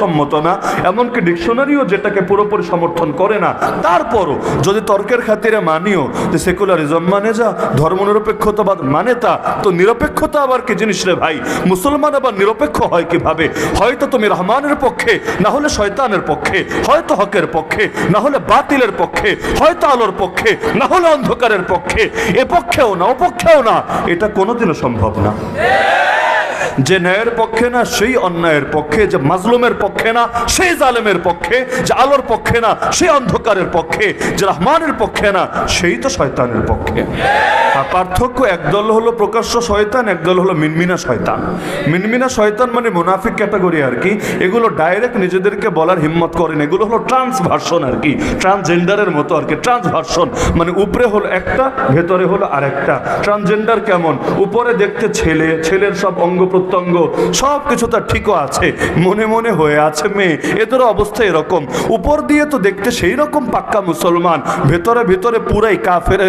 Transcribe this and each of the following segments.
সম্মত না, এমনকি ডিকশনারিও যেটাকে পুরোপুরি সমর্থন করে না। তারপরও যদি তর্কের খাতিরে মানিও, যে সেকুলারিজম মানে যা, ধর্মনিরপেক্ষতাবাদ মানে তা, তো নিরপেক্ষতা আবার কি জিনিস রে ভাই? মুসলমান আবার নিরপেক্ষ হয় কীভাবে? হয়তো তুমি রহমানের পক্ষে, না হলে শয়তানের পক্ষে, হয়তো হকের পক্ষে, না হলে বাতিলের পক্ষে, হয়তো আলোর পক্ষে, না হলে অন্ধকারের পক্ষে, এ পক্ষেও না, ও পক্ষেও না, এটা কোনোদিনও সম্ভব না। যে ন্যায়ের পক্ষে না, সেই অন্যায়ের পক্ষে, যে মাজলুমের পক্ষে না, সেই জালেমের পক্ষে, যে আলোর পক্ষে না, সেই অন্ধকারের পক্ষে, যে রহমানের পক্ষে না, সেই তো শয়তানের পক্ষে। পার্থক্য একদল হলো প্রকাশ্য শয়তান একদল হলো মিনমিনা শয়তান। মিনমিনা শয়তান মানে মুনাফিক ক্যাটাগরি আর কি। এগুলো ডাইরেক্ট নিজেদেরকে বলার হিম্মত করেন। এগুলো হলো ট্রান্স ভার্সন আর কি। ট্রান্সজেন্ডারের মতো আর কি। ট্রান্স ভার্সন মানে উপরে হলো একটা, ভেতরে হলো আরেকটা। ট্রান্সজেন্ডার কেমন? উপরে দেখতে ছেলে, ছেলের সব অঙ্গ প্রত্যঙ্গ সব কিছু তার ঠিকও আছে, মনে মনে হয়ে আছে মেয়ে। এদেরও অবস্থা এরকম। উপর দিয়ে তো দেখতে সেই রকম পাক্কা মুসলমান। ভেতরে ভেতরে পুরাই কাফের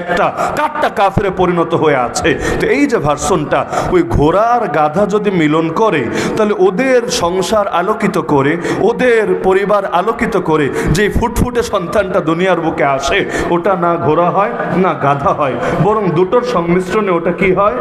একটা কাঠটা কাফেরে পরিণত হয়ে আছে। তো এই যে ভার্সনটা, ওই ঘোড়া আর গাধা যদি মিলন করে, তাহলে ওদের সংসার আলোকিত করে, ওদের পরিবার আলোকিত করে যে ফুটফুটে সন্তানটা দুনিয়ার বুকে আসে, ওটা না ঘোড়া হয়, না গাধা হয়, বরং দুটোর সংমিশ্রণে ওটা কি হয়?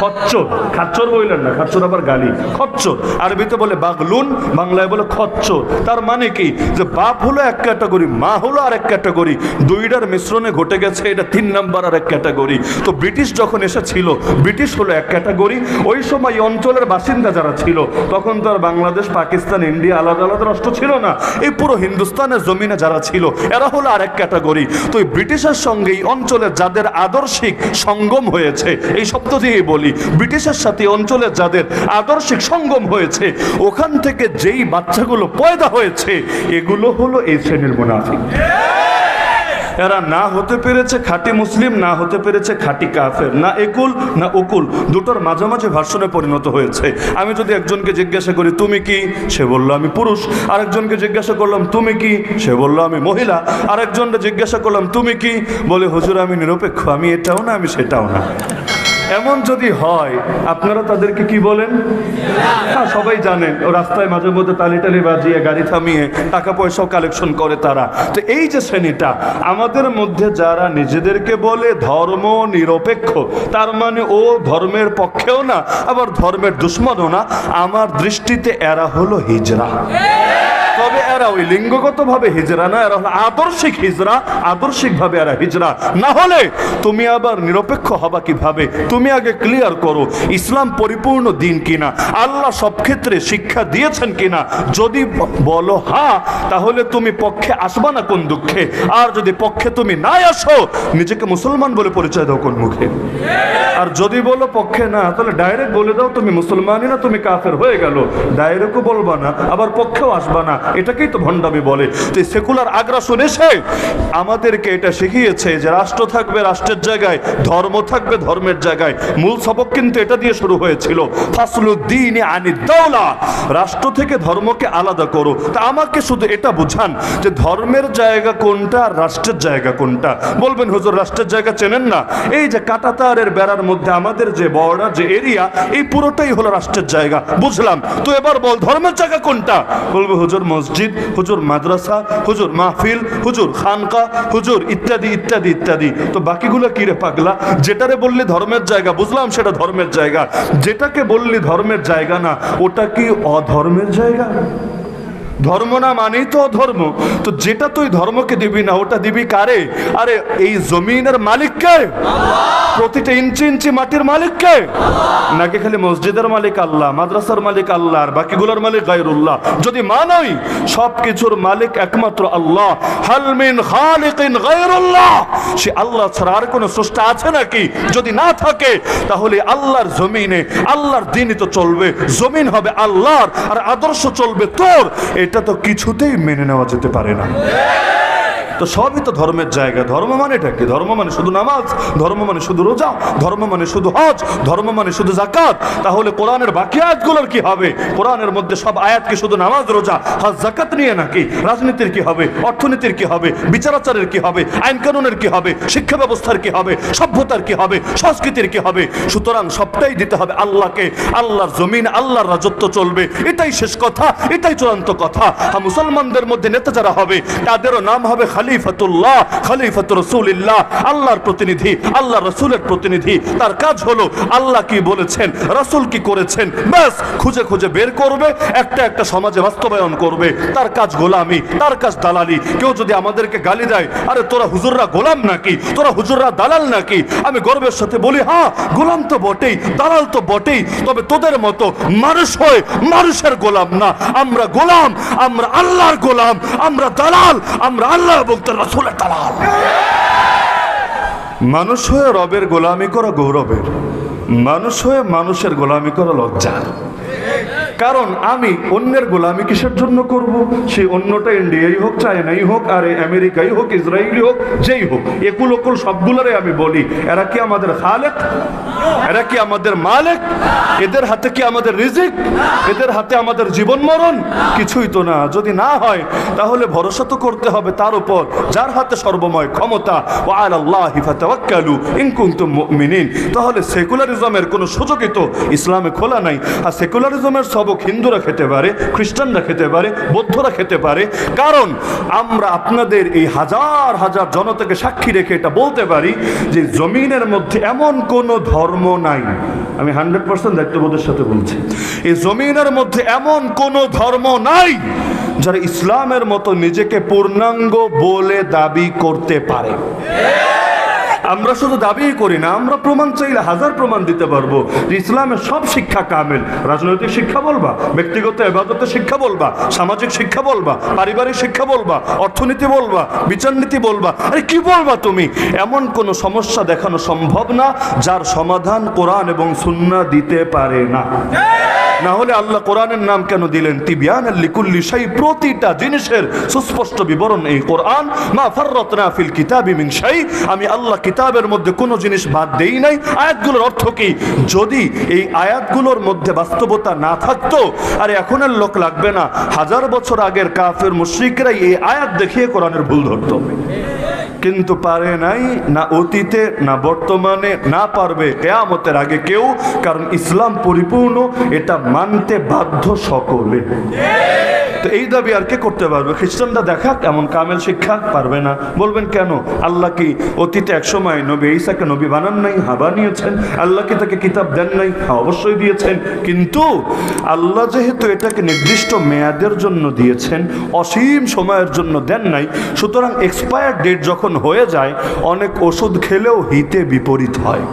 খচ্চর, খাচ্চর বললেন না খাচ্চর আবার গালি? খচ্চর আরবিতে বলে বাগলুন, বাংলায় বলে খচ্চর তার মানে কি? যে বাপ হলো এক ক্যাটাগরি, মা হলো আর এক ক্যাটাগরি। দুইটার মিশ্রণে ঘটে গেছে, এটা তিন নাম্বার আর এক ক্যাটাগরি। তো ব্রিটিশ যখন এসেছিল, ব্রিটিশ হলো এক ক্যাটাগরি। ওই সময় অঞ্চলের বাসিন্দা যারা ছিল, তখন তো আর বাংলাদেশ, পাকিস্তান, ইন্ডিয়া আলাদা আলাদা রাষ্ট্র ছিল না। এই পুরো হিন্দুস্তানের জমিনে যারা ছিল, এরা হলো আরেক ক্যাটাগরি। তো ব্রিটিশের সঙ্গে এই অঞ্চলের যাদের আদর্শিক সঙ্গম হয়েছে, এই শব্দ দিয়েই বলি, ব্রিটিশের সাথে এই অঞ্চলের যাদের আদর্শিক সঙ্গম হয়েছে, ওখান থেকে যেই বাচ্চাগুলো পয়দা হয়েছে, এগুলো হলো এই শ্রেণির মুনাফিক। এরা না হতে পেরেছে খাঁটি মুসলিম, না হতে পেরেছে খাঁটি কাফের, না একুল, না উকুল, দুটোর মাঝামাঝি ভাষণে পরিণত হয়েছে। আমি যদি একজনকে জিজ্ঞাসা করি, তুমি কি? সে বলল, আমি পুরুষ। আরেকজনকে জিজ্ঞাসা করলাম, তুমি কি? সে বলল, আমি মহিলা। আরেকজনকে জিজ্ঞাসা করলাম, তুমি কি? বলে, হুজুর, আমি নিরপেক্ষ, আমি এটাও না, আমি সেটাও না। এমন যদি হয়, আপনারা তাদেরকে কি বলেন? হ্যাঁ সবাই জানেন রাস্তায় মাঝে মধ্যে তালি টালি বাজিয়ে, গাড়ি থামিয়ে, টাকা পয়সাও কালেকশন করে তারা। তো এই যে শ্রেণীটা, আমাদের মধ্যে যারা নিজেদেরকে বলে ধর্ম নিরপেক্ষ, তার মানে ও ধর্মের পক্ষেও না, আবার ধর্মের দুশ্মনও না, আমার দৃষ্টিতে এরা হলো হিজরা। এরা ওই লিঙ্গগতভাবে হিজরা না, এরা হলো আদর্শিক হিজরা, আদর্শিকভাবে এরা হিজরা। না হলে তুমি আবার নিরপেক্ষ হবা কীভাবে? তুমি আগে ক্লিয়ার করো, ইসলাম পরিপূর্ণ দিন কিনা? আল্লাহ সব ক্ষেত্রে শিক্ষা দিয়েছেন কিনা? যদি বলো হ্যাঁ তাহলে তুমি পক্ষে আসবা না কোন দুঃখে? আর যদি পক্ষে তুমি না আসো, নিজেকে মুসলমান বলে পরিচয় দাও কোন মুখে? আর যদি বলো পক্ষে না, তাহলে ডাইরেক্ট বলে দাও তুমি মুসলমানই না, তুমি কাফের হয়ে গেল। ডাইরেক্টও বলবা না, আবার পক্ষেও আসবা না। এটাকেই ভণ্ডামি বলে তো সেকুলার আগ্রাসন এসে আমাদেরকে এটা শিখিয়েছে যে রাষ্ট্র থাকবে রাষ্ট্রের জায়গায়, ধর্ম থাকবে ধর্মের জায়গায়। মূল সবক কিন্তু এটা দিয়ে শুরু হয়েছিল। ফাসলুদ্দিন দৌলা, রাষ্ট্র থেকে ধর্মকে আলাদা করো। তা আমাকে শুধু এটা বুঝান যে ধর্মের জায়গা কোনটা আর রাষ্ট্রের জায়গা কোনটা। বলবেন, হুজুর, রাষ্ট্রের জায়গা চেনেন না? এই যে কাটাতারের বেড়ার মধ্যে আমাদের যে বর্ডার, যে এরিয়া, এই পুরোটাই হলো রাষ্ট্রের জায়গা। বুঝলাম। তো এবার বল, ধর্মের জায়গা কোনটা? বলবে, হুজুর, মসজিদ হুজুর মাদ্রাসা, হুজুর মাহফিল, হুজুর খানকা, হুজুর ইত্যাদি ইত্যাদি ইত্যাদি। তো বাকিগুলো কি রে পাগলা? যেটারে বললি ধর্মের জায়গা, বুঝলাম সেটা ধর্মের জায়গা। যেটাকে বললি ধর্মের জায়গা না, ওটা কি অধর্মের জায়গা? ধর্ম না মানেই তো ধর্ম। তো যেটা তুই ধর্মকে দিবি না, ওটা দিবি কারে? আরে, এই জমিনের মালিককে? প্রতিটা ইঞ্চি ইঞ্চি মাটির মালিককে? নাকি খালি মসজিদের মালিক আল্লাহ, মাদ্রাসার মালিক আল্লাহ, আর বাকিগুলোর মালিক গায়রুল্লাহ? যদি মানই সব কিছুর মালিক একমাত্র আল্লাহ। হালমিন খালিকিন গায়রুল্লাহ। সে আল্লাহ ছাড়া আর কোনো স্রষ্টা আছে নাকি? যদি না থাকে, তাহলে আল্লাহর জমিনে, আল্লাহর দিনই তো চলবে। জমিন হবে আল্লাহর, আর আদর্শ চলবে তোর। এটা তো কিছুতেই মেনে নেওয়া যেতে পারে না। তো সবই তো ধর্মের জায়গা। ধর্ম মানেটা কি? ধর্ম মানে শুধু নামাজ, ধর্ম মানে শুধু রোজা, ধর্ম মানে শুধু হজ, ধর্ম মানে শুধু জাকাত তাহলে কোরআনের বাকি আয়াতগুলোর কি হবে? কোরআনের মধ্যে সব আয়াত কি শুধু নামাজ, রোজা, হজ জাকাত নিয়ে নাকি? রাজনীতির কি হবে? অর্থনীতির কি হবে? বিচারাচারের কি হবে? আইন কানুনের কি হবে? শিক্ষা ব্যবস্থার কি হবে? সভ্যতার কি হবে? সংস্কৃতির কি হবে? সুতরাং সবটাই দিতে হবে আল্লাহকে। আল্লাহর জমিন, আল্লাহর রাজত্ব চলবে। এটাই শেষ কথা, এটাই চূড়ান্ত কথা। মুসলমানদের মধ্যে নেতা যারা হবে, তাদেরও নাম হবে খালিফাতুল্লাহ, খালিফাত রসুলিল্লাহ, আল্লাহর প্রতিনিধি আল্লাহ রসুলের প্রতিনিধি। তার কাজ হলো আল্লাহ কি বলেছেন, রসুল কি করেছেন, ব্যাস, খুঁজে খুঁজে বের করবে, একটা একটা সমাজে বাস্তবায়ন করবে। তার কাজ গোলামি, তার কাজ দালালি। কেউ যদি আমাদেরকে গালি দেয়, আরে তোরা হুজুররা গোলাম নাকি? তোরা হুজুররা দালাল নাকি? আমি গর্বের সাথে বলি হ্যাঁ গোলাম তো বটেই, দালাল তো বটেই, তবে তোদের মতো মানুষ হয়ে মানুষের গোলাম না। আমরা গোলাম, আমরা আল্লাহর গোলাম, আমরা দালাল, আমরা আল্লাহ রসুলের রাসূলের দালাল। মানুষ হয়ে রবের গোলামি করা গৌরবের। মানুষ হয়ে মানুষের গোলামি করা লজ্জার। কারণ আমি অন্যের গোলামি কিসের জন্য করব? সে অন্যটা ইন্ডিয়াই হোক চায়নাই হোক, আর আমেরিকাই হোক ইসরায়েলি হোক, যেই হোক, একুল ওকুল সবগুলোরে আমি বলি। এরা কি আমাদের খালেক? এরা কি আমাদের মালেক? এদের হাতে কি আমাদের রিজিক? এদের হাতে আমাদের জীবন মরণ? কিছুই তো না। যদি না হয়, তাহলে ভরসা তো করতে হবে তার উপর। যার হাতে সর্বময় ক্ষমতা ও আল্লাহি ফাতাওয়াক্কালু, ইন কুনতুম মুমিনিন। তাহলে সেকুলারিজমের কোনো সুযোগই তো ইসলামে খোলা নাই। আর সেকুলারিজমের সবক হিন্দুরা খেতে পারে, খ্রিস্টানরা খেতে পারে, বৌদ্ধরা খেতে পারে। কারণ আমরা আপনাদের এই হাজার হাজার জনতাকে সাক্ষী রেখে এটা বলতে পারি যে জমিনের মধ্যে এমন কোনো ধর্ম নাই। আমি হান্ড্রেড পার্সেন্ট দায়িত্ববোধের সাথে বলছি। এই জমিনের মধ্যে এমন কোনো ধর্ম নাই যারা ইসলামের মতো নিজেকে পূর্ণাঙ্গ বলে দাবি করতে পারে। আমরা শুধু দাবিই করি না, আমরা প্রমাণ চাইলে হাজার প্রমাণ দিতে পারব। ইসলামের সব শিক্ষা কামেল। রাজনৈতিক শিক্ষা বলবা, ব্যক্তিগত এবাদতের শিক্ষা বলবা, সামাজিক শিক্ষা বলবা, পারিবারিক শিক্ষা বলবা, অর্থনীতি বলবা বিচারনীতি বলবা। আরে কি বলবা তুমি? এমন কোনো সমস্যা দেখানো সম্ভব না, যার সমাধান কোরআন এবং সুন্না দিতে পারে না। না হলে আল্লাহ কোরআনের নাম কেন দিলেন? তিবিয়ান লিকুল্লি সেই প্রতিটা জিনিসের সুস্পষ্ট বিবরণ এই কোরআন। মা ফাররাতনা ফিল কিতাবি মিন শাই, আমি আল্লাহ কিতাবের মধ্যে কোনো জিনিস বাদ দেই নাই। আয়াতগুলোর অর্থ কি? যদি এই আয়াতগুলোর মধ্যে বাস্তবতা না থাকতো, আর এখন আর লোক লাগবে না। হাজার বছর আগের কাফের মুশ্রিকরাই এই আয়াত দেখিয়ে কোরআনের ভুল ধরতো। কিন্তু পারে নাই, না অতীতে, না বর্তমানে, না পারবে কেয়ামতের আগে কেউ, কারণ ইসলাম পরিপূর্ণ, এটা মানতে বাধ্য সকলে। তো এই দাবি আর কে করতে পারবে? খ্রিস্টানরা দেখাক, এমন কামেল শিক্ষা পারবে না। বলবেন কেন? আল্লাহ কি অতীতে একসময় নবী ঈসাকে নবী বানান নাই হা বানিয়েছেন আল্লাহ কি তাকে কিতাব দেন নাই? হ্যাঁ অবশ্যই দিয়েছেন। কিন্তু আল্লাহ যেহেতু এটাকে নির্দিষ্ট মেয়াদের জন্য দিয়েছেন, অসীম সময়ের জন্য দেন নাই, সুতরাং এক্সপায়ার ডেট যখন হয়ে যায় অনেক ওষুধ খেলেও হিতে বিপরীত হয়।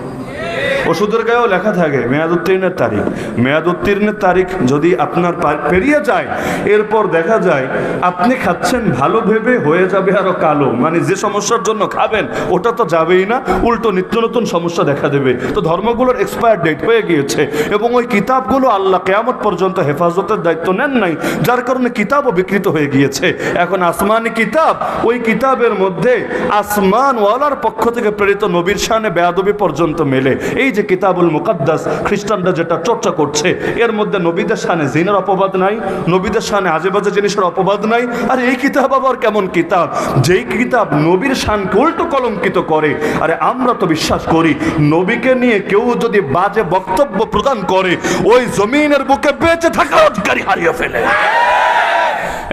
ওষুধের গায়েও লেখা থাকে মেয়াদ উত্তীর্ণের তারিখ। মেয়াদ উত্তীর্ণের তারিখ যদি আপনার পেরিয়ে যায়, এরপর দেখা যায় আপনি খাচ্ছেন ভালো ভেবে হয়ে যাবে আরও কালো। মানে যে সমস্যার জন্য খাবেন, ওটা তো যাবেই না, উল্টো নিত্য নতুন সমস্যা দেখা দেবে। তো ধর্মগুলোর এক্সপায়ার ডেট হয়ে গিয়েছে এবং ওই কিতাবগুলো আল্লাহ কেয়ামত পর্যন্ত হেফাজতের দায়িত্ব নেন নাই, যার কারণে কিতাবও বিকৃত হয়ে গিয়েছে। এখন আসমানি কিতাব, ওই কিতাবের মধ্যে আসমান ওয়ালার পক্ষ থেকে প্রেরিত নবীর শানে বেয়াদবি পর্যন্ত মেলে। এই যে কিতাবুল মুকাদ্দাস খ্রিস্টানরা যেটা চর্চা করছে, এর মধ্যে নবীদের শানে জিনের অপবাদ নাই, নবীদের শানে আজেবাজে জিনিসের অপবাদ নাই, আর এই কিতাব আবার কেমন কিতাব? যেই কিতাব নবীর শানকে উল্টো কলঙ্কিত করে, আরে আমরা তো বিশ্বাস করি, নবীকে নিয়ে কেউ যদি বাজে বক্তব্য প্রদান করে, ওই জমিনের বুকে বেঁচে থাকার অধিকারী হারিয়ে ফেলে।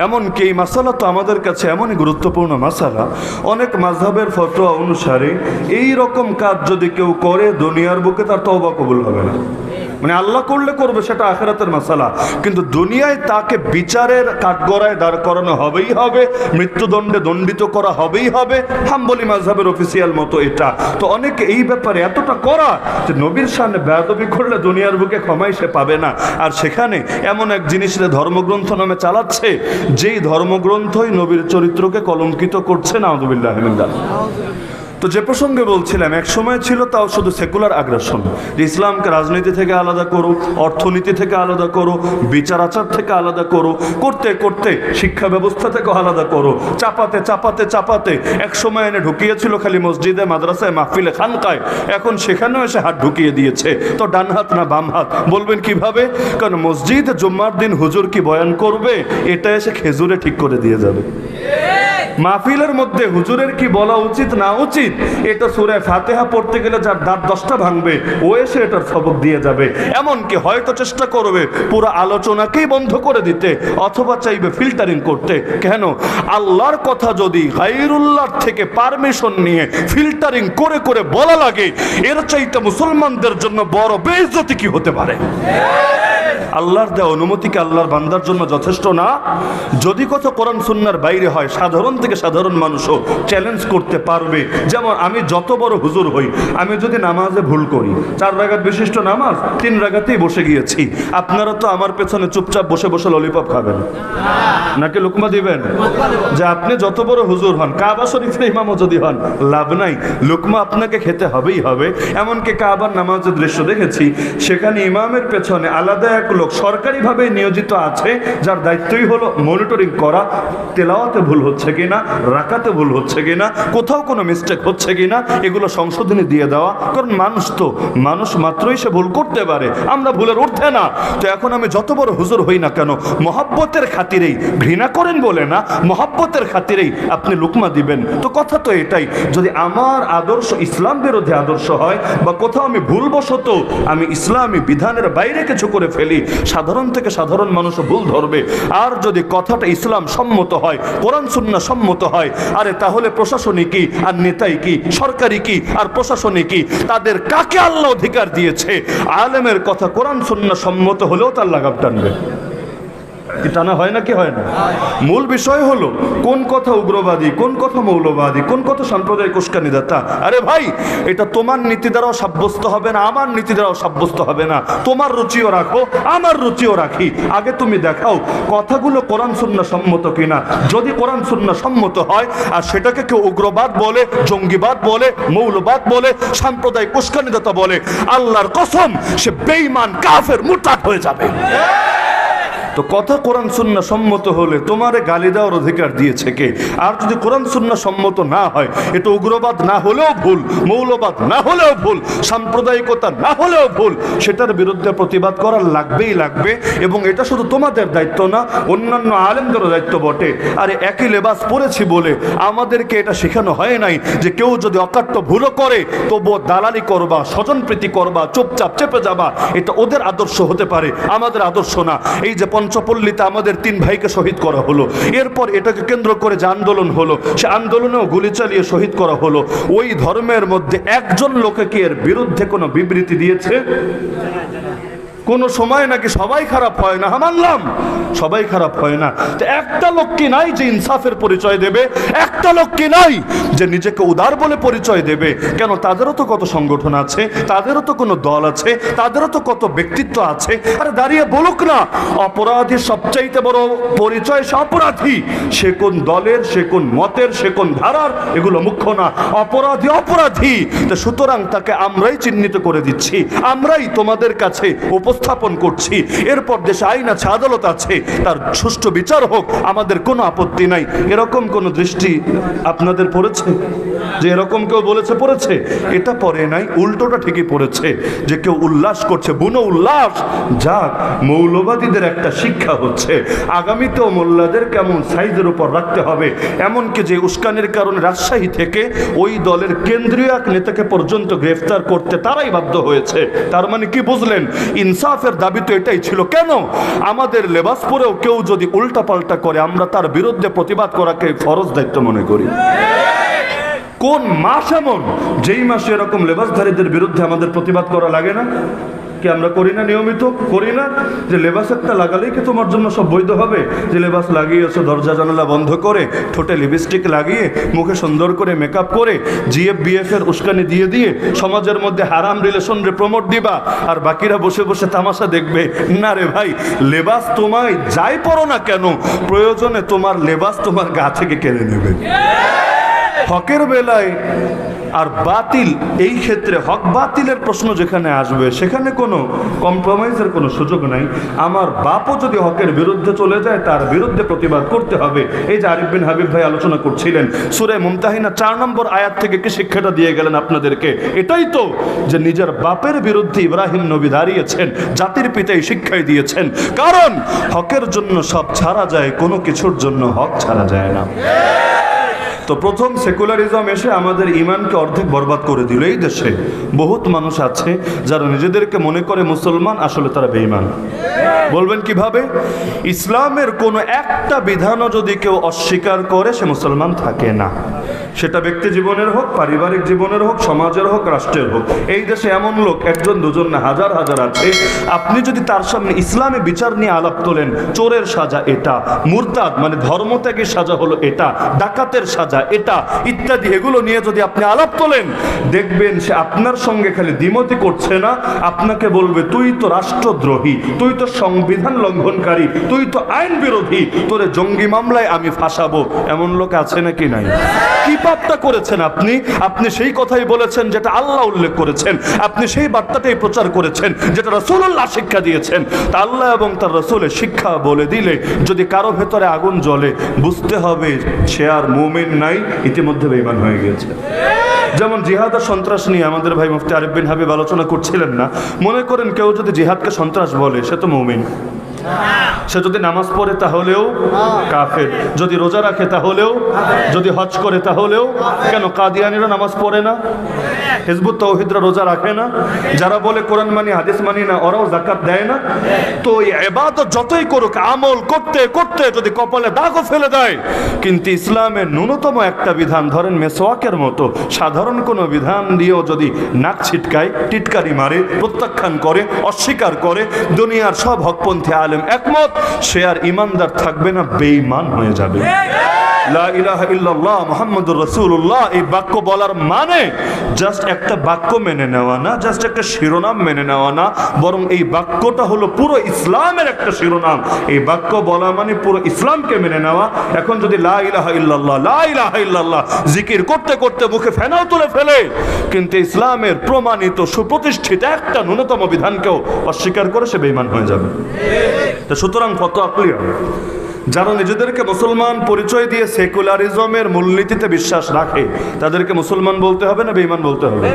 এমনকি এই মাসালা তো আমাদের কাছে এমনই গুরুত্বপূর্ণ মাসালা। অনেক মাঝহের ফতোয়া অনুসারে এই রকম কাজ যদি কেউ করে, দুনিয়ার বুকে তার তওবা কবুল হবে না। মানে আল্লাহ করলে করবে, সেটা আখেরাতের মাসালা। কিন্তু দুনিয়ায় তাকে বিচারের কাঠগড়ায় দাঁড় করানো হবেই হবে, মৃত্যুদণ্ডে দণ্ডিত করা হবেই হবে। হাম্বলি মাঝহের অফিসিয়াল মতো এটা। তো অনেকে এই ব্যাপারে এতটা করা যে নবীর সামনে বেয়াদবি করলে দুনিয়ার বুকে ক্ষমাই সে পাবে না। আর সেখানে এমন এক জিনিস ধর্মগ্রন্থ নামে চালাচ্ছে, যেই ধর্মগ্রন্থই নবীর চরিত্রকে কলঙ্কিত করছে না আদুবিল্লাহ তো যে প্রসঙ্গে বলছিলাম, এক সময় ছিল তাও শুধু সেকুলার আগ্রাসন। যে ইসলামকে রাজনীতি থেকে আলাদা করো, অর্থনীতি থেকে আলাদা করো, বিচার আচার থেকে আলাদা করো, করতে করতে শিক্ষা ব্যবস্থা থেকে আলাদা করো, চাপাতে চাপাতে চাপাতে। এক সময় এনে ঢুকিয়েছিল খালি মসজিদে, মাদ্রাসায়, মাহফিলে, খানকায়। এখন সেখানেও এসে হাত ঢুকিয়ে দিয়েছে। তো ডান হাত না বাম হাত? বলবেন কীভাবে? কারণ মসজিদ জুম্মার দিন হুজুর কি বয়ান করবে? এটা এসে খেজুরে ঠিক করে দিয়ে যাবে। মাহফিলের মধ্যে হুজুরের কি বলা উচিত না উচিত? এটা সুরে ফাতেহা পড়তে গেলে যার দাঁত দশটা ভাঙবে, ও এসে এটার সবক দিয়ে যাবে। এমনকি হয়তো চেষ্টা করবে পুরো আলোচনাকেই বন্ধ করে দিতে অথবা চাইবে ফিল্টারিং করতে। কেন? আল্লাহর কথা যদি গাইরুল্লাহর থেকে পারমিশন নিয়ে ফিল্টারিং করে করে বলা লাগে, এর চাইতে মুসলমানদের জন্য বড় বেইজ্জতি কি হতে পারে? আল্লাহর দেওয়া অনুমতিকে আল্লাহর বান্দার জন্য যথেষ্ট না? যদি কথা কোরআন সুন্নার বাইরে হয়, সাধারণ থেকে সাধারণ মানুষও চ্যালেঞ্জ করতে পারবে। যেমন আমি যত বড় হুজুর হই, আমি যদি নামাজে ভুল করি, চার রাগাত বিশিষ্ট নামাজ, তিন রাগাতেই বসে গিয়েছি, আপনারা তো আমার পেছনে চুপচাপ বসে বসে ললিপপ খাবেন। নাকি লুকমা দিবেন? যে আপনি যত বড় হুজুর হন, কাবা শরীফের ইমামও যদি হন, লাভ নাই। লুকমা আপনাকে খেতে হবেই হবে। এমনকি কাবার নামাজের দৃশ্য দেখেছি, সেখানে ইমামের পেছনে আলাদা এক লোক সরকারিভাবে নিয়োজিত আছে, যার দায়িত্বই হলো মনিটরিং করা, তেলাওয়াতে ভুল হচ্ছে কিনা, রাকাতে ভুল হচ্ছে কিনা, কোথাও কোনো মিস্টেক হচ্ছে কিনা, এগুলো সংশোধনী দিয়ে দেওয়া, কারণ মানুষ তো, মানুষ মাত্রই সে ভুল করতে পারে, আমরা ভুলের উঠতে না। তো এখন আমি যত বড় হুজুর হই না কেন, মহাব্বতের খাতিরেই, ঘৃণা করেন বলে না, মহাব্বতের খাতিরেই আপনি লুকমা দিবেন। তো কথা তো এটাই, যদি আমার আদর্শ ইসলাম বিরোধী আদর্শ হয়, বা কোথাও আমি ভুলবশত আমি ইসলামী বিধানের বাইরে কিছু করে ফেলি সাধারণ থেকে সাধারণ মানুষ ভুল ধরবে। আর যদি কথাটা ইসলাম সম্মত হয়, কোরআন সুন্না সম্মত হয়, আরে তাহলে প্রশাসনে কি, আর নেতাই কি সরকারি কি, আর প্রশাসনিক কি? তাদের কাকে আল্লাহ অধিকার দিয়েছে? আলেমের কথা কোরআন সুন্না সম্মত হলেও তার লাগাব টানবে। টানা হয় না কি হয় না? মূল বিষয় হলো, কোন কথা উগ্রবাদী, কোন কথা মৌলবাদী, কোন কথা সাম্প্রদায়িক উস্কানি দাতা আরে ভাই, এটা তোমার নীতি দ্বারাও সাব্যস্ত হবে না, আমার নীতি দ্বারাও সাব্যস্ত হবে না। তোমার রুচিও রাখো আমার রুচিও রাখি। আগে তুমি দেখাও, কথাগুলো কোরআন শূন্য সম্মত কিনা? যদি কোরআন শূন্য সম্মত হয়, আর সেটাকে কেউ উগ্রবাদ বলে, জঙ্গিবাদ বলে, মৌলবাদ বলে, সাম্প্রদায়িক উস্কানিদাতা বলে, আল্লাহর কসম, সে বেঈমান, কাফের মুরতাদ হয়ে যাবে। তো কথা কোরআন সুন্না সম্মত হলে তোমারে গালি দেওয়ার অধিকার দিয়েছে কে? আর যদি কোরআন সুন্না সম্মত না হয়, এটা উগ্রবাদ না হলেও ভুল, মৌলবাদ না হলেও ভুল, সাম্প্রদায়িকতা না হলেও ভুল, সেটার বিরুদ্ধে প্রতিবাদ করার লাগবেই লাগবে এবং এটা শুধু তোমাদের দায়িত্ব না, অন্যান্য আলেমদেরও দায়িত্ব বটে। আরে একই লেবাস পড়েছি বলে আমাদেরকে এটা শেখানো হয় নাই যে কেউ যদি অকাট্য ভুলও করে, তবুও দালালি করবা, স্বজনপ্রীতি করবা, চুপচাপ চেপে যাবা, এটা ওদের আদর্শ হতে পারে, আমাদের আদর্শ না। এই যে পঞ্চপল্লীতে আমাদের তিন ভাইকে শহীদ করা হলো। এরপর এটাকে কেন্দ্র করে যে আন্দোলন হলো, সে আন্দোলনেও গুলি চালিয়ে শহীদ করা হলো। ওই ধর্মের মধ্যে একজন লোকে কি এর বিরুদ্ধে কোনো বিবৃতি দিয়েছে? কোনো সময় নাকি সবাই খারাপ হয় না হ্যাঁ, মানলাম। সবাই খারাপ হয় না। তো একটা লোক কি নাই যে ইনসাফের পরিচয় দেবে? একটা লোক কি নাই যে নিজেকে উদার বলে পরিচয় দেবে? কেন তাদেরও তো কত সংগঠন আছে তাদেরও তো কোনো দল আছে তাদেরও তো কত ব্যক্তিত্ব আছে। আরে দাঁড়িয়ে বলুক না অপরাধী সবচাইতে বড় পরিচয় সে অপরাধী। সে কোন দলের সে কোন মতের সে কোন ধারার এগুলো মুখ্য না। অপরাধী অপরাধী। তো সুতরাং তাকে আমরাই চিহ্নিত করে দিচ্ছি। আমরাই তোমাদের কাছে উপস্থাপন করছি। এরপর দেশে আইন আছে, আদালত আছে। তার সুষ্ঠু বিচার হোক, আমাদের কোনো আপত্তি নাই। এরকম কোনো দৃষ্টি আপনাদের পড়েছে? যে এরকম কেউ বলেছে, পড়েছে? এটা পড়ে নাই, উল্টোটা ঠিকই পড়েছে। যে কেউ উল্লাস করছে, বুনো উল্লাস, যাক, মৌলবাদীদের একটা শিক্ষা হচ্ছে। আগামীতেও মোল্লাদের কেমন সাইজের উপর রাখতে হবে? এমনকি যে উস্কানের কারণে রাজশাহী থেকে ওই দলের কেন্দ্রীয় এক নেতাকে পর্যন্ত গ্রেফতার করতে তারাই বাধ্য হয়েছে। তার মানে কি বুঝলেন? ইনসাফের দাবি তো এটাই ছিল। কেন? আমাদের লেবাস পরেও কেউ যদি উল্টা পাল্টা করে, আমরা তার বিরুদ্ধে প্রতিবাদ করাকে ফরজ দায়িত্ব মনে করি। কোন মাস এমন? যেই মাসে এরকম লেবাসধারীদের বিরুদ্ধে আমাদের প্রতিবাদ করা লাগে না? কি আমরা করি না? নিয়মিত করি না? যে লেবাস একটা লাগালেই কি তোমার জন্য সব বৈধ হবে? যে লেবাস লাগিয়েছো, দরজা জানালা বন্ধ করে, ঠোঁটে লিপস্টিক লাগিয়ে, মুখে সুন্দর করে মেকআপ করে জিএফ বিএফ এর উস্কানি দিয়ে দিয়ে সমাজের মধ্যে হারাম রিলেশন রে প্রমোট দিবা, আর বাকিরা বসে বসে তামাশা দেখবে, না রে ভাই, লেবাস তোমায় যাই পড়ো না কেন? প্রয়োজনে তোমার লেবাস তোমার গা থেকে কেড়ে নেবে। হকের বেলায় আর বাতিল, এই ক্ষেত্রে হক বাতিলের প্রশ্ন যেখানে আসবে, সেখানে কোনো কম্প্রোমাইজের কোনো সুযোগ নাই। আমার বাপও যদি হকের বিরুদ্ধে চলে যায়, তার বিরুদ্ধে প্রতিবাদ করতে হবে। এই যে আরিফ বিন হাবিব ভাই আলোচনা করছিলেন, সুরে মুমতাহিনা চার নম্বর আয়াত থেকে কি শিক্ষাটা দিয়ে গেলেন আপনাদেরকে? এটাই তো যে নিজের বাপের বিরুদ্ধে ইব্রাহিম নবী দাঁড়িয়েছেন, জাতির পিতাই শিক্ষাই দিয়েছেন। কারণ হকের জন্য সব ছাড়া যায়, কোনো কিছুর জন্য হক ছাড়া যায় না। তো প্রথম সেকুলারিজম এসে আমাদের ইমানকে অর্ধেক বরবাদ করে দিল। এই দেশে বহুত মানুষ আছে যারা নিজেদেরকে মনে করে মুসলমান, আসলে তারা বেঈমান। বলবেন কীভাবে? ইসলামের কোনো একটা বিধানও যদি কেউ অস্বীকার করে, সে মুসলমান থাকে না। সেটা ব্যক্তি জীবনের হোক, পারিবারিক জীবনের হোক, সমাজের হোক, রাষ্ট্রের হোক। এই দেশে এমন লোক, একজন, দুজন না, হাজার হাজার আছে। আপনি যদি তার সামনে ইসলামে বিচার নিয়ে আলাপ তোলেন, চোরের সাজা এটা, মুরতাদ মানে ধর্মত্যাগের সাজা হলো এটা, ডাকাতের সাজা এটা, ইত্যাদি, এগুলো নিয়ে যদি আপনি আলাপ তোলেন, দেখবেন সে আপনার সঙ্গে খালি দ্বিমতি করছে না। আপনাকে বলবে, তুই তো রাষ্ট্রদ্রোহী, তুই তো সংবিধান লঙ্ঘনকারী, তুই তো আইন বিরোধী, তোরে জঙ্গি মামলায় আমি ফাঁসাবো। এমন লোক আছে নাকি নাই? কি পাপটা করেছেন আপনি আপনি সেই কথাই বলেছেন যেটা আল্লাহ উল্লেখ করেছেন। আপনি সেই বার্তাটাই প্রচার করেছেন যেটা রসুল্লাহ শিক্ষা দিয়েছেন। তা আল্লাহ এবং তার রসুলের শিক্ষা বলে দিলে যদি কারও ভেতরে আগুন জ্বলে, বুঝতে হবে সে আর মোমেন নাই, ইতিমধ্যে বেইমান হয়ে গিয়েছে। যেমন জিহাদ আর সন্ত্রাস নিয়ে আমাদের ভাই মুফতি আরিফ বিন হাবিব আলোচনা করছিলেন না। মনে করেন কেউ যদি জিহাদকে সন্ত্রাস বলে, সে তো মৌমিন। সে যদি নামাজ পড়ে তাহলেও কাফের। যদি রোজা রাখে তাহলেও, যদি হজ করে তাহলেও, কেন কাদিয়ানিরা নামাজ পড়ে না? হিজবুত তৌহিদরা রোজা রাখে না? যারা বলে কোরআন মানি, হাদিস মানি না, ওরাও জাকাত দেয় না? তো এই এবাদত যতই করুক, আমল করতে করতে যদি কপালে দাগও ফেলে দেয়, কিন্তু ইসলামের ন্যূনতম একটা বিধান, ধরেন মেসোয়াকের মতো সাধারণ কোনো বিধান দিয়েও যদি নাক ছিটকায়, টিটকারি মারে, প্রত্যাখ্যান করে, অস্বীকার করে, দুনিয়ার সব হকপন্থী আলেম একমত সে আর ইমানদার থাকবে না বেঈমান হয়ে যাবে। রাসূলুল্লাহ, এই বাক্য বলার মানে জাস্ট একটা বাক্য মেনে নেওয়া না জাস্ট একটা শিরোনাম মেনে নেওয়া না, বরং এই বাক্যটা হলো পুরো ইসলামের একটা শিরোনাম। এই বাক্য বলা মানে পুরো ইসলামকে মেনে নেওয়া। এখন যদি জিকির করতে করতে মুখে ফেনাও তুলে ফেলে, কিন্তু ইসলামের প্রমাণিত সুপ্রতিষ্ঠিত একটা ন্যূনতম বিধানকেও অস্বীকার করে সে বেঈমান হয়ে যাবে। সুতরাং ফতোয়া ক্লিয়ার যারা নিজেদেরকে মুসলমান পরিচয় দিয়ে সেকুলারিজমের মূলনীতিতে বিশ্বাস রাখে, তাদেরকে মুসলমান বলতে হবে না বেঈমান বলতে হবে?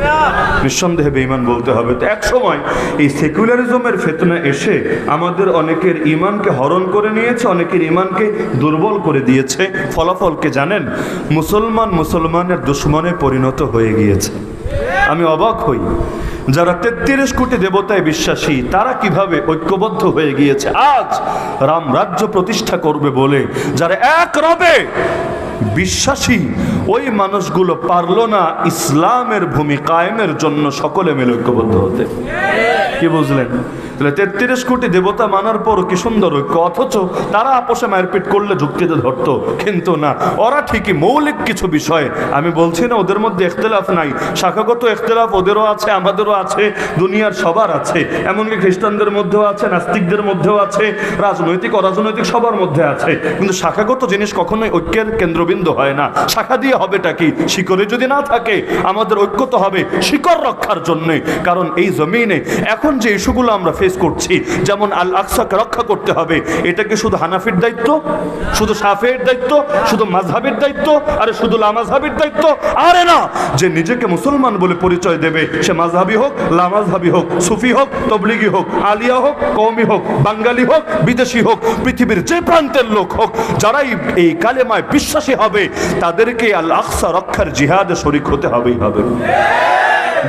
নিঃসন্দেহে বেঈমান বলতে হবে। তো এক সময় এই সেকুলারিজমের ফেতনা এসে আমাদের অনেকের ইমানকে হরণ করে নিয়েছে, অনেকের ইমানকে দুর্বল করে দিয়েছে। ফলাফলকে জানেন? মুসলমান মুসলমানের দুশ্মনে পরিণত হয়ে গিয়েছে। আমি অবাক হই। যারা তেত্রিশ কোটি দেবতায় বিশ্বাসী, তারা কীভাবে ঐক্যবদ্ধ হয়ে গিয়েছে? আজ রাম রাজ্য প্রতিষ্ঠা করবে বলে যারা এক রবে বিশ্বাসী ওই মানুষগুলো পারল না ইসলামের ভূমি কায়েমের জন্য সকলে মিলে ঐক্যবদ্ধ হতে। কি বুঝলেন? তাহলে তেত্রিশ কোটি দেবতা মানার পর কি সুন্দর ঐক্য? অথচ তারা আপোষে মারপিট করলে যুক্তিতে ধরতো। কিন্তু না, ওরা ঠিকই মৌলিক কিছু বিষয়। আমি বলছি না, ওদের মধ্যে এখতলাফ নাই। শাখাগত এখতলাফ ওদেরও আছে, আমাদেরও আছে, দুনিয়ার সবার আছে। এমনকি খ্রিস্টানদের মধ্যেও আছে, নাস্তিকদের মধ্যেও আছে, রাজনৈতিক, অরাজনৈতিক সবার মধ্যে আছে। কিন্তু শাখাগত জিনিস কখনোই ঐক্যের কেন্দ্রবিন্দু হয় না। শাখা দিয়ে হবেটা কি? শিকড়ে যদি না থাকে, আমাদের ঐক্য তো হবে শিকড় রক্ষার জন্যে। কারণ এই জমিনে এখন যে ইস্যুগুলো আমরা ফেস করছি, যেমন আল আকসাকে রক্ষা করতে হবে, এটা কি শুধু হানাফির দায়িত্ব? শুধু সাফের দায়িত্ব? শুধু মাঝহাবের দায়িত্ব? আরে শুধু লামাজহাবির দায়িত্ব? আরে না! যে নিজেকে মুসলমান বলে পরিচয় দেবে, সে মাঝহাবি হোক লামাজহাবি হোক, সুফি হোক, তবলিগি হোক, আলিয়া হোক কৌমি হোক, বাঙালি হোক, বিদেশি হোক, পৃথিবীর যে প্রান্তের লোক হোক, যারাই এই কালেমায় বিশ্বাসী হবে, তাদেরকে আল আকসা রক্ষার জিহাদে শরিক হতে হবেই হবে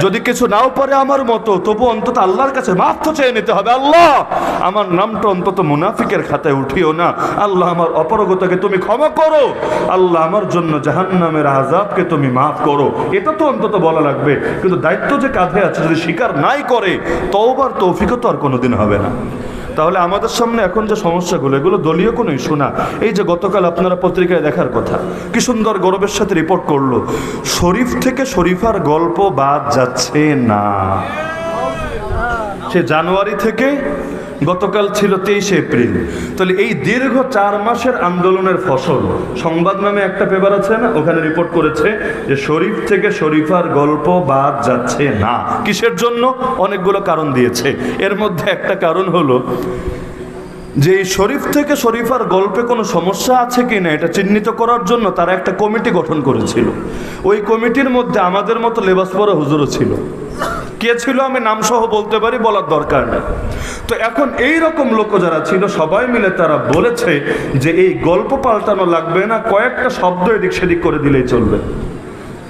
যদি কিছু নাও পারে আমার মতো, তবু অন্তত আল্লাহর কাছে মাফ তো চেয়ে নিতে হবে। আল্লাহ, আমার নামটা অন্তত মুনাফিকের খাতায় উঠিও না। আল্লাহ আমার অপরগতাকে তুমি ক্ষমা করো। আল্লাহ আমার জন্য জাহান্নামের আজাবকে তুমি মাফ করো। এটা তো অন্তত বলা লাগবে। কিন্তু দায়িত্ব যে কাঁধে আছে, যদি স্বীকার নাই করে, তওবার তৌফিকও তো আর কোনোদিন হবে না। তাহলে আমাদের সামনে এখন যে সমস্যাগুলো, এগুলো দলীয় কোনো ইস্যু না। এই যে গতকাল আপনারা পত্রিকায় দেখার কথা, কি সুন্দর গৌরবের সাথে রিপোর্ট করল। শরীফ থেকে শরীফার গল্প বাদ যাচ্ছে না। সে জানুয়ারি থেকে গতকাল ছিল তেইশে এপ্রিল। তাহলে এই দীর্ঘ চার মাসের আন্দোলনের ফসল, সংবাদ নামে একটা পেপার আছে না? ওখানে রিপোর্ট করেছে যে শরীফ থেকে শরীফার গল্প বাদ যাচ্ছে না। কিসের জন্য? অনেকগুলো কারণ দিয়েছে। এর মধ্যে একটা কারণ হলো যে এই শরীফ থেকে শরীফার গল্পে কোনো সমস্যা আছে কি না, এটা চিহ্নিত করার জন্য তারা একটা কমিটি গঠন করেছিল। ওই কমিটির মধ্যে আমাদের মতো লেবাস পরা হুজুরও ছিল। কে ছিল আমি নামসহ বলতে পারি, বলার দরকার নেই। তো এখন এই রকম লোক যারা ছিল, সবাই মিলে তারা বলেছে যে এই গল্প পাল্টানো লাগবে না, কয়েকটা শব্দ এদিক সেদিক করে দিলেই চলবে।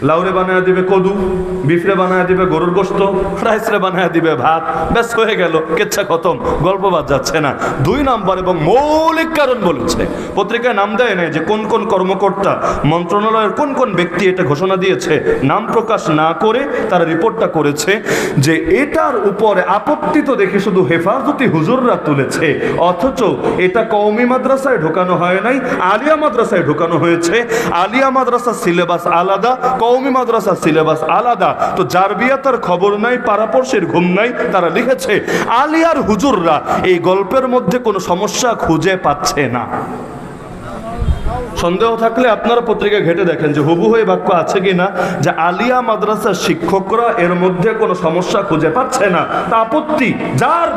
লাউরে বানায় দিবে কদু। বিফরে বানায় দিবে গরুর গোস্ত রাইসরে বানায় দিবে ভাত। ব্যাস, হয়ে গেল, কেচ্ছা খতম। গল্প বাদ যাচ্ছে না। দুই নাম্বার এবং মৌলিক কারণ বলেছে। পত্রিকায় নাম দেয় নাই যে কোন কোন কর্মকর্তা, মন্ত্রণালয়ের কোন কোন ব্যক্তি এটা ঘোষণা দিয়েছে, নাম প্রকাশ না করে তারা রিপোর্টটা করেছে যে এটার উপরে আপত্তি তো দেখে শুধু হেফাজতি হুজুররা তুলেছে, অথচ এটা কওমি মাদ্রাসায় ঢোকানো হয় নাই, আলিয়া মাদ্রাসায় ঢোকানো হয়েছে। আলিয়া মাদ্রাসা সিলেবাস আলাদা, কওমি মাদ্রাসা সিলেবাস আলাদা। তো যার বিয়া তার খবর নাই, পাড়াপড়শির ঘুম নাই, তারা লিখেছে আলিয়ার হুজুররা এই গল্পের মধ্যে কোনো সমস্যা খুঁজে পাচ্ছে না। সন্দেহ থাকলে আপনারা পত্রিকা ঘেটে দেখেন যে হুবু হয়ে বাক্য আছে কি না, যে আলিয়া মাদ্রাসার শিক্ষকরা এর মধ্যে কোনো সমস্যা খুঁজে পাচ্ছে না। তা আপত্তি, যার